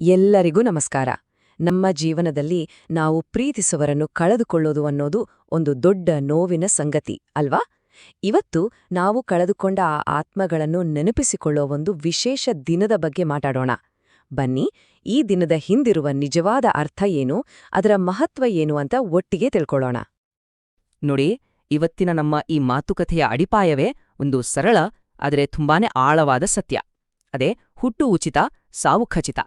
ಎಲ್ಲರಿಗೂ ನಮಸ್ಕಾರ. ನಮ್ಮ ಜೀವನದಲ್ಲಿ ನಾವು ಪ್ರೀತಿಸುವರನ್ನು ಕಳೆದುಕೊಳ್ಳೋದು ಅನ್ನೋದು ಒಂದು ದೊಡ್ಡ ನೋವಿನ ಸಂಗತಿ, ಅಲ್ವಾ? ಇವತ್ತು ನಾವು ಕಳೆದುಕೊಂಡ ಆ ಆತ್ಮಗಳನ್ನು ನೆನಪಿಸಿಕೊಳ್ಳೋ ಒಂದು ವಿಶೇಷ ದಿನದ ಬಗ್ಗೆ ಮಾತಾಡೋಣ. ಬನ್ನಿ, ಈ ದಿನದ ಹಿಂದಿರುವ ನಿಜವಾದ ಅರ್ಥ ಏನು, ಅದರ ಮಹತ್ವ ಏನು ಅಂತ ಒಟ್ಟಿಗೆ ತಿಳ್ಕೊಳ್ಳೋಣ. ನೋಡಿ, ಇವತ್ತಿನ ನಮ್ಮ ಈ ಮಾತುಕತೆಯ ಅಡಿಪಾಯವೇ ಒಂದು ಸರಳ, ಆದರೆ ತುಂಬಾನೇ ಆಳವಾದ ಸತ್ಯ. ಅದೇ ಹುಟ್ಟು ಉಚಿತ, ಸಾವು ಖಚಿತ.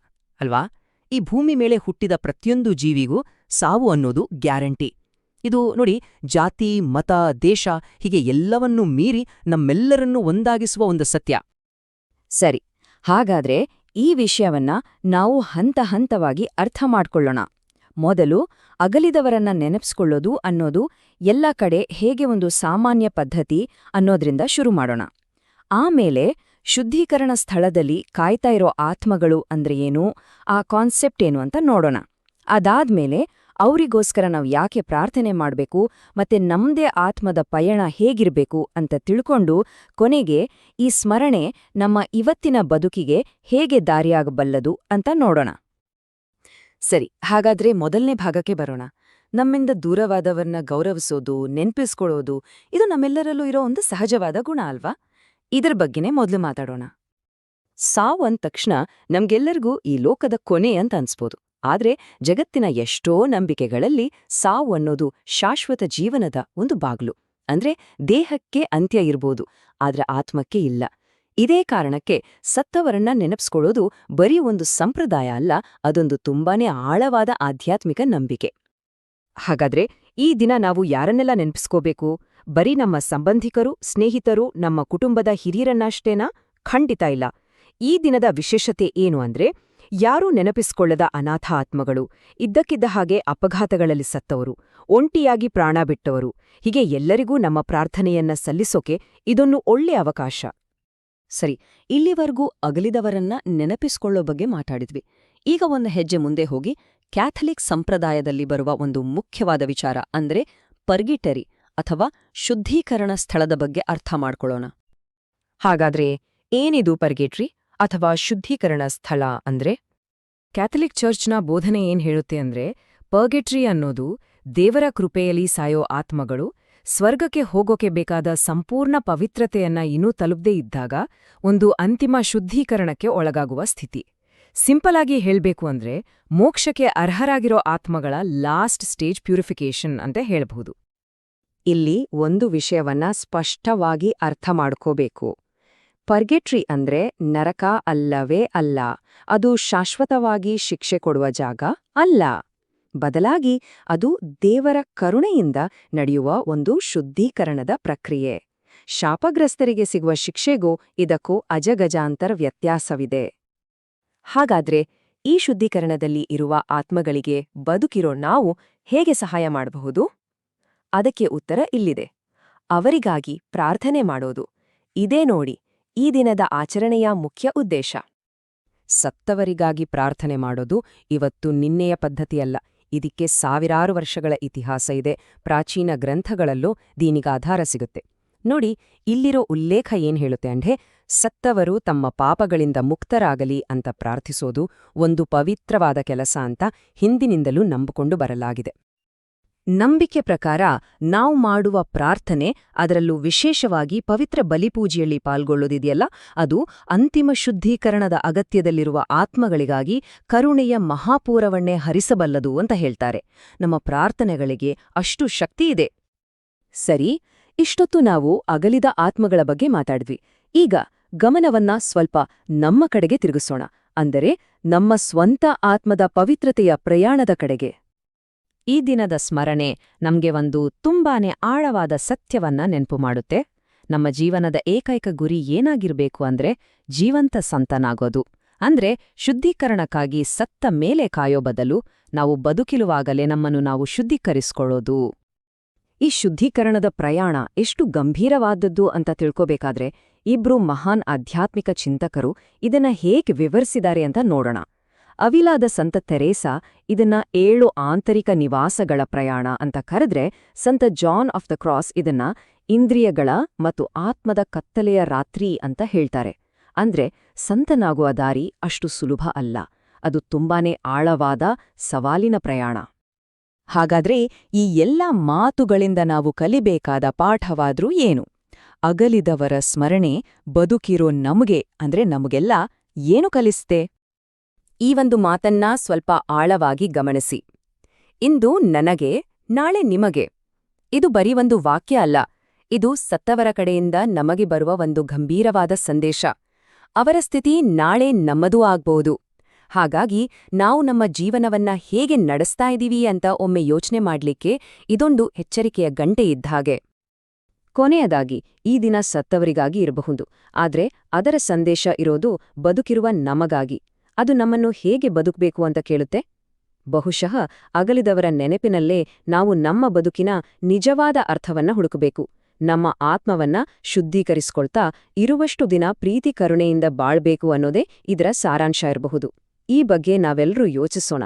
ಅಲ್ವಾ? ಈ ಭೂಮಿ ಮೇಲೆ ಹುಟ್ಟಿದ ಪ್ರತಿಯೊಂದು ಜೀವಿಗೂ ಸಾವು ಅನ್ನೋದು ಗ್ಯಾರಂಟಿ. ಇದು ನೋಡಿ, ಜಾತಿ, ಮತ, ದೇಶ ಹೀಗೆ ಎಲ್ಲವನ್ನೂ ಮೀರಿ ನಮ್ಮೆಲ್ಲರನ್ನೂ ಒಂದಾಗಿಸುವ ಒಂದು ಸತ್ಯ. ಸರಿ, ಹಾಗಾದ್ರೆ ಈ ವಿಷಯವನ್ನ ನಾವು ಹಂತ ಹಂತವಾಗಿ ಅರ್ಥ ಮಾಡ್ಕೊಳ್ಳೋಣ. ಮೊದಲು ಅಗಲಿದವರನ್ನ ನೆನಪಿಸ್ಕೊಳ್ಳೋದು ಅನ್ನೋದು ಎಲ್ಲ ಕಡೆ ಹೇಗೆ ಒಂದು ಸಾಮಾನ್ಯ ಪದ್ಧತಿ ಅನ್ನೋದ್ರಿಂದ ಶುರು ಮಾಡೋಣ. ಆಮೇಲೆ ಶುದ್ಧೀಕರಣ ಸ್ಥಳದಲ್ಲಿ ಕಾಯ್ತಾ ಇರೋ ಆತ್ಮಗಳು ಅಂದ್ರೆ ಏನು? ಆ ಕಾನ್ಸೆಪ್ಟ್ ಏನು ಅಂತ ನೋಡೋಣ. ಅದಾದ್ಮೇಲೆ ಅವರಿಗೋಸ್ಕರ ನಾವು ಯಾಕೆ ಪ್ರಾರ್ಥನೆ ಮಾಡಬೇಕು ಮತ್ತೆ ನಮ್ದೇ ಆತ್ಮದ ಪಯಣ ಹೇಗಿರಬೇಕು ಅಂತ ತಿಳ್ಕೊಂಡು ಕೊನೆಗೆ ಈ ಸ್ಮರಣೆ ನಮ್ಮ ಇವತ್ತಿನ ಬದುಕಿಗೆ ಹೇಗೆ ದಾರಿಯಾಗಬಲ್ಲದು ಅಂತ ನೋಡೋಣ. ಸರಿ, ಹಾಗಾದ್ರೆ ಮೊದಲನೇ ಭಾಗಕ್ಕೆ ಬರೋಣ. ನಮ್ಮಿಂದ ದೂರವಾದವರನ್ನ ಗೌರವಿಸೋದು, ನೆನ್ಪಿಸ್ಕೊಳ್ಳೋದು, ಇದು ನಮ್ಮೆಲ್ಲರಲ್ಲೂ ಇರೋ ಒಂದು ಸಹಜವಾದ ಗುಣ ಅಲ್ವಾ? ಇದರ ಬಗ್ಗೆನೇ ಮೊದಲು ಮಾತಾಡೋಣ. ಸಾವು ಅಂದ ತಕ್ಷಣ ನಮ್ಗೆಲ್ಲರಿಗೂ ಈ ಲೋಕದ ಕೊನೆ ಅಂತ ಅನ್ಸ್ಬೋದು. ಆದ್ರೆ ಜಗತ್ತಿನ ಎಷ್ಟೋ ನಂಬಿಕೆಗಳಲ್ಲಿ ಸಾವು ಅನ್ನೋದು ಶಾಶ್ವತ ಜೀವನದ ಒಂದು ಬಾಗ್ಲು. ಅಂದ್ರೆ ದೇಹಕ್ಕೆ ಅಂತ್ಯ ಇರ್ಬೋದು, ಆದ್ರೆ ಆತ್ಮಕ್ಕೆ ಇಲ್ಲ. ಇದೇ ಕಾರಣಕ್ಕೆ ಸತ್ತವರನ್ನ ನೆನಪಿಸ್ಕೊಳ್ಳೋದು ಬರೀ ಒಂದು ಸಂಪ್ರದಾಯ ಅಲ್ಲ, ಅದೊಂದು ತುಂಬಾನೇ ಆಳವಾದ ಆಧ್ಯಾತ್ಮಿಕ ನಂಬಿಕೆ. ಹಾಗಾದ್ರೆ ಈ ದಿನ ನಾವು ಯಾರನ್ನೆಲ್ಲ ನೆನಪಿಸ್ಕೋಬೇಕು? ಬರೀ ನಮ್ಮ ಸಂಬಂಧಿಕರು, ಸ್ನೇಹಿತರು, ನಮ್ಮ ಕುಟುಂಬದ ಹಿರಿಯರನ್ನಷ್ಟೇನಾ? ಖಂಡಿತ ಇಲ್ಲ. ಈ ದಿನದ ವಿಶೇಷತೆ ಏನು ಅಂದ್ರೆ, ಯಾರೂ ನೆನಪಿಸ್ಕೊಳ್ಳದ ಅನಾಥ ಆತ್ಮಗಳು, ಇದ್ದಕ್ಕಿದ್ದ ಹಾಗೆ ಅಪಘಾತಗಳಲ್ಲಿ ಸತ್ತವರು, ಒಂಟಿಯಾಗಿ ಪ್ರಾಣ ಬಿಟ್ಟವರು. ಹೀಗೆ ಎಲ್ಲರಿಗೂ ನಮ್ಮ ಪ್ರಾರ್ಥನೆಯನ್ನ ಸಲ್ಲಿಸೋಕೆ ಇದೊಂದು ಒಳ್ಳೆ ಅವಕಾಶ. ಸರಿ, ಇಲ್ಲಿವರೆಗೂ ಅಗಲಿದವರನ್ನ ನೆನಪಿಸ್ಕೊಳ್ಳೋ ಬಗ್ಗೆ ಮಾತಾಡಿದ್ವಿ. ಈಗ ಒಂದು ಹೆಜ್ಜೆ ಮುಂದೆ ಹೋಗಿ, ಕ್ಯಾಥಲಿಕ್ ಸಂಪ್ರದಾಯದಲ್ಲಿ ಬರುವ ಒಂದು ಮುಖ್ಯವಾದ ವಿಚಾರ ಅಂದ್ರೆ, ಪರ್ಗಿಟರಿ ಅಥವಾ ಶುದ್ಧೀಕರಣ ಸ್ಥಳದ ಬಗ್ಗೆ ಅರ್ಥ ಮಾಡ್ಕೊಳ್ಳೋಣ. ಹಾಗಾದ್ರೆ ಏನಿದು ಪರ್ಗೇಟ್ರಿ ಅಥವಾ ಶುದ್ಧೀಕರಣ ಸ್ಥಳ ಅಂದ್ರೆ? ಕ್ಯಾಥಲಿಕ್ ಚರ್ಚ್ನ ಬೋಧನೆ ಏನ್ ಹೇಳುತ್ತೆ ಅಂದ್ರೆ, ಪರ್ಗೆಟ್ರಿ ಅನ್ನೋದು ದೇವರ ಕೃಪೆಯಲ್ಲಿ ಸಾಯೋ ಆತ್ಮಗಳು ಸ್ವರ್ಗಕ್ಕೆ ಹೋಗೋಕೆ ಬೇಕಾದ ಸಂಪೂರ್ಣ ಪವಿತ್ರತೆಯನ್ನ ಇನ್ನೂ ತಲುಪದೇ ಇದ್ದಾಗ ಒಂದು ಅಂತಿಮ ಶುದ್ಧೀಕರಣಕ್ಕೆ ಒಳಗಾಗುವ ಸ್ಥಿತಿ. ಸಿಂಪಲ್ ಆಗಿ ಹೇಳ್ಬೇಕು ಅಂದ್ರೆ ಮೋಕ್ಷಕ್ಕೆ ಅರ್ಹರಾಗಿರೋ ಆತ್ಮಗಳ ಲಾಸ್ಟ್ ಸ್ಟೇಜ್ ಪ್ಯೂರಿಫಿಕೇಷನ್ ಅಂತ ಹೇಳ್ಬಹುದು. ಇಲ್ಲಿ ಒಂದು ವಿಷಯವನ್ನ ಸ್ಪಷ್ಟವಾಗಿ ಅರ್ಥ ಮಾಡ್ಕೋಬೇಕು ಪರ್ಗೆಟ್ರಿ ಅಂದ್ರೆ ನರಕ ಅಲ್ಲವೇ ಅಲ್ಲ, ಅದು ಶಾಶ್ವತವಾಗಿ ಶಿಕ್ಷೆ ಕೊಡುವ ಜಾಗ ಅಲ್ಲ. ಬದಲಾಗಿ ಅದು ದೇವರ ಕರುಣೆಯಿಂದ ನಡೆಯುವ ಒಂದು ಶುದ್ಧೀಕರಣದ ಪ್ರಕ್ರಿಯೆ. ಶಾಪಗ್ರಸ್ತರಿಗೆ ಸಿಗುವ ಶಿಕ್ಷೆಗೂ ಇದಕ್ಕೂ ಅಜಗಜಾಂತರ ವ್ಯತ್ಯಾಸವಿದೆ. ಹಾಗಾದ್ರೆ ಈ ಶುದ್ಧೀಕರಣದಲ್ಲಿ ಇರುವ ಆತ್ಮಗಳಿಗೆ ಬದುಕಿರೋ ನಾವು ಹೇಗೆ ಸಹಾಯ ಮಾಡಬಹುದು? ಅದಕ್ಕೆ ಉತ್ತರ ಇಲ್ಲಿದೆ. ಅವರಿಗಾಗಿ ಪ್ರಾರ್ಥನೆ ಮಾಡೋದು. ಇದೇ ನೋಡಿ, ಈ ದಿನದ ಆಚರಣೆಯ ಮುಖ್ಯ ಉದ್ದೇಶ. ಸತ್ತವರಿಗಾಗಿ ಪ್ರಾರ್ಥನೆ ಮಾಡೋದು ಇವತ್ತು ನಿನ್ನೆಯ ಪದ್ಧತಿಯಲ್ಲ. ಇದಕ್ಕೆ ಸಾವಿರಾರು ವರ್ಷಗಳ ಇತಿಹಾಸ ಇದೆ. ಪ್ರಾಚೀನ ಗ್ರಂಥಗಳಲ್ಲೂ ದೀನಿಗಾಧಾರ ಸಿಗುತ್ತೆ. ನೋಡಿ, ಇಲ್ಲಿರೋ ಉಲ್ಲೇಖ ಏನ್ ಹೇಳುತ್ತೆ ಅಂಡೆ ಸತ್ತವರು ತಮ್ಮ ಪಾಪಗಳಿಂದ ಮುಕ್ತರಾಗಲಿ ಅಂತ ಪ್ರಾರ್ಥಿಸೋದು ಒಂದು ಪವಿತ್ರವಾದ ಕೆಲಸ ಅಂತ ಹಿಂದಿನಿಂದಲೂ ನಂಬಿಕೊಂಡು ಬರಲಾಗಿದೆ. ನಂಬಿಕೆ ಪ್ರಕಾರ ನಾವು ಮಾಡುವ ಪ್ರಾರ್ಥನೆ ಅದರಲ್ಲೂ ವಿಶೇಷವಾಗಿ ಪವಿತ್ರ ಬಲಿಪೂಜೆಯಲ್ಲಿ ಪಾಲ್ಗೊಳ್ಳೋದಿದೆಯಲ್ಲ ಅದು ಅಂತಿಮ ಶುದ್ಧೀಕರಣದ ಅಗತ್ಯದಲ್ಲಿರುವ ಆತ್ಮಗಳಿಗಾಗಿ ಕರುಣೆಯ ಮಹಾಪೂರವನ್ನೇ ಹರಿಸಬಲ್ಲದು ಅಂತ ಹೇಳ್ತಾರೆ. ನಮ್ಮ ಪ್ರಾರ್ಥನೆಗಳಿಗೆ ಅಷ್ಟು ಶಕ್ತಿಯಿದೆ ಸರಿ, ಇಷ್ಟೊತ್ತು ನಾವು ಅಗಲಿದ ಆತ್ಮಗಳ ಬಗ್ಗೆ ಮಾತಾಡಿದ್ವಿ. ಈಗ ಗಮನವನ್ನ ಸ್ವಲ್ಪ ನಮ್ಮ ಕಡೆಗೆ ತಿರುಗಿಸೋಣ. ಅಂದರೆ ನಮ್ಮ ಸ್ವಂತ ಆತ್ಮದ ಪವಿತ್ರತೆಯ ಪ್ರಯಾಣದ ಕಡೆಗೆ. ಈ ದಿನದ ಸ್ಮರಣೆ ನಮಗೆ ಒಂದು ತುಂಬಾನೇ ಆಳವಾದ ಸತ್ಯವನ್ನ ನೆನಪು ಮಾಡುತ್ತೆ. ನಮ್ಮ ಜೀವನದ ಏಕೈಕ ಗುರಿ ಏನಾಗಿರಬೇಕು ಅಂದ್ರೆ ಜೀವಂತ ಸಂತನಾಗೋದು. ಅಂದ್ರೆ ಶುದ್ಧೀಕರಣಕ್ಕಾಗಿ ಸತ್ತ ಮೇಲೆ ಕಾಯೋ ಬದಲು ನಾವು ಬದುಕಿರುವಾಗಲೇ ನಮ್ಮನ್ನು ನಾವು ಶುದ್ಧೀಕರಿಸಿಕೊಳ್ಳೋದು. ಈ ಶುದ್ಧೀಕರಣದ ಪ್ರಯಾಣ ಎಷ್ಟು ಗಂಭೀರವಾದದ್ದು ಅಂತ ತಿಳ್ಕೋಬೇಕಾದ್ರೆ ಇಬ್ರು ಮಹಾನ್ ಆಧ್ಯಾತ್ಮಿಕ ಚಿಂತಕರು ಇದನ್ನ ಹೇಗೆ ವಿವರಿಸಿದ್ದಾರೆ ಅಂತ ನೋಡೋಣ. ಅವಿಲಾದ ಸಂತ ತೆರೇಸಾ ಇದನ್ನ ಏಳು ಆಂತರಿಕ ನಿವಾಸಗಳ ಪ್ರಯಾಣ ಅಂತ ಕರೆದ್ರೆ ಸಂತ ಜಾನ್ ಆಫ್ ದ ಕ್ರಾಸ್ ಇದನ್ನ ಇಂದ್ರಿಯಗಳ ಮತ್ತು ಆತ್ಮದ ಕತ್ತಲೆಯ ರಾತ್ರಿ ಅಂತ ಹೇಳ್ತಾರೆ. ಅಂದ್ರೆ ಸಂತನಾಗುವ ದಾರಿ ಅಷ್ಟು ಸುಲಭ ಅಲ್ಲ. ಅದು ತುಂಬಾನೇ ಆಳವಾದ ಸವಾಲಿನ ಪ್ರಯಾಣ. ಹಾಗಾದ್ರೆ ಈ ಎಲ್ಲ ಮಾತುಗಳಿಂದ ನಾವು ಕಲಿಬೇಕಾದ ಪಾಠವಾದ್ರೂ ಏನು? ಅಗಲಿದವರ ಸ್ಮರಣೆ ಬದುಕಿರೋ ನಮಗೆ ಅಂದ್ರೆ ನಮಗೆಲ್ಲ ಏನು ಕಲಿಸ್ತೆ? ಈ ಒಂದು ಮಾತನ್ನ ಸ್ವಲ್ಪ ಆಳವಾಗಿ ಗಮನಿಸಿ. ಇಂದು ನನಗೆ, ನಾಳೆ ನಿಮಗೆ. ಇದು ಬರೀ ಒಂದು ವಾಕ್ಯ ಅಲ್ಲ, ಇದು ಸತ್ತವರ ಕಡೆಯಿಂದ ನಮಗೆ ಬರುವ ಒಂದು ಗಂಭೀರವಾದ ಸಂದೇಶ. ಅವರ ಸ್ಥಿತಿ ನಾಳೆ ನಮ್ಮದೂ ಆಗ್ಬಹುದು ಹಾಗಾಗಿ ನಾವು ನಮ್ಮ ಜೀವನವನ್ನ ಹೇಗೆ ನಡೆಸ್ತಾ ಇದ್ದೀವಿ ಅಂತ ಒಮ್ಮೆ ಯೋಚನೆ ಮಾಡಲಿಕ್ಕೆ ಇದೊಂದು ಎಚ್ಚರಿಕೆಯ ಗಂಟೆ ಇದ್ದ ಹಾಗೆ. ಕೊನೆಯದಾಗಿ, ಈ ದಿನ ಸತ್ತವರಿಗಾಗಿ ಇರಬಹುದು, ಆದರೆ ಅದರ ಸಂದೇಶ ಇರೋದು ಬದುಕಿರುವ ನಮಗಾಗಿ. ಅದು ನಮ್ಮನ್ನು ಹೇಗೆ ಬದುಕಬೇಕು ಅಂತ ಕೇಳುತ್ತೆ? ಬಹುಶಃ ಅಗಲಿದವರ ನೆನಪಿನಲ್ಲೇ ನಾವು ನಮ್ಮ ಬದುಕಿನ ನಿಜವಾದ ಅರ್ಥವನ್ನ ಹುಡುಕಬೇಕು. ನಮ್ಮ ಆತ್ಮವನ್ನ ಶುದ್ಧೀಕರಿಸ್ಕೊಳ್ತಾ ಇರುವಷ್ಟು ದಿನ ಪ್ರೀತಿ ಕರುಣೆಯಿಂದ ಬಾಳ್ಬೇಕು ಅನ್ನೋದೇ ಇದರ ಸಾರಾಂಶ ಇರಬಹುದು. ಈ ಬಗ್ಗೆ ನಾವೆಲ್ಲರೂ ಯೋಚಿಸೋಣ.